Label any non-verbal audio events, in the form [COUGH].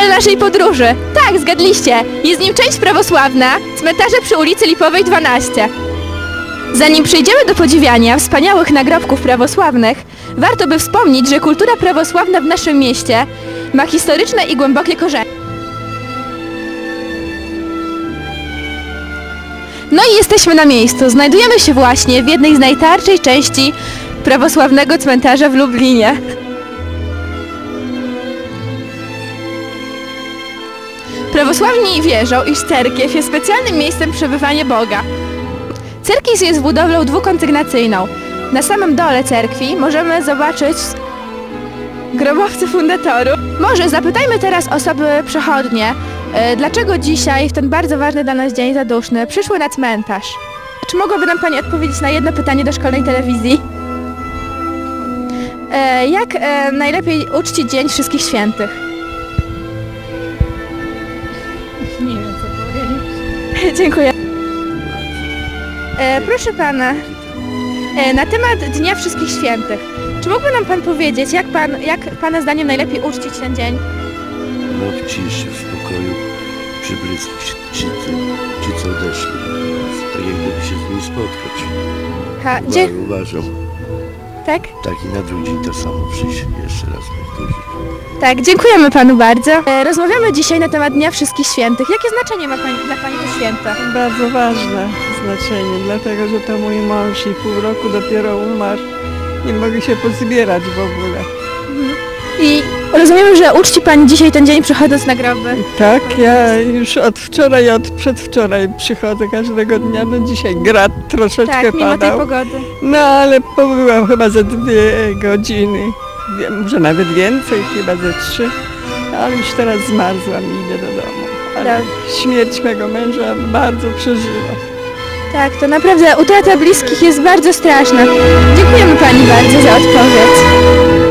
cel naszej podróży. Tak, zgadliście. Jest nim część prawosławna, cmentarze przy ulicy Lipowej 12. Zanim przejdziemy do podziwiania wspaniałych nagrobków prawosławnych, warto by wspomnieć, że kultura prawosławna w naszym mieście ma historyczne i głębokie korzenie. No i jesteśmy na miejscu. Znajdujemy się właśnie w jednej z najtarczej części prawosławnego cmentarza w Lublinie. Prawosławni wierzą, iż cerkiew jest specjalnym miejscem przebywania Boga. Cerkiew jest budowlą dwukonsygnacyjną. Na samym dole cerkwi możemy zobaczyć grobowce fundatoru. Może zapytajmy teraz osoby przechodnie, e, dlaczego dzisiaj, w ten bardzo ważny dla nas dzień zaduszny, przyszły na cmentarz? Czy mogłaby nam Pani odpowiedzieć na jedno pytanie do szkolnej telewizji? E, jak e, najlepiej uczcić Dzień Wszystkich Świętych? [LAUGHS] Dziękuję. E, proszę pana, e, na temat Dnia Wszystkich Świętych, czy mógłby nam pan powiedzieć, jak, pan, jak pana zdaniem najlepiej uczcić ten dzień? No w ciszy, w spokoju, przy bliskich ci, ci, ci co odeszli. Tak jak gdyby się z nimi spotkać. Ha, Uwa- dzie- Uważam, tak? tak i na drugi dzień to samo przyjść, jeszcze raz powtórzyć. Tak, dziękujemy panu bardzo. E, rozmawiamy dzisiaj na temat Dnia Wszystkich Świętych. Jakie znaczenie ma pani, dla pani to święto? Bardzo ważne znaczenie, dlatego że to mój mąż i pół roku dopiero umarł. Nie mogę się pozbierać w ogóle. I rozumiemy, że uczci pani dzisiaj ten dzień przychodząc na groby. Tak, ja już od wczoraj, od przedwczoraj przychodzę każdego dnia, no dzisiaj grad troszeczkę Tak, mimo tej padał. pogody. No ale pobyłam chyba ze dwie godziny, Wie- może nawet więcej, chyba ze trzy, ale już teraz zmarzłam i idę do domu. Ale Tak. śmierć mego męża bardzo przeżyła. Tak, to naprawdę utrata bliskich jest bardzo straszna. Dziękujemy pani bardzo za odpowiedź.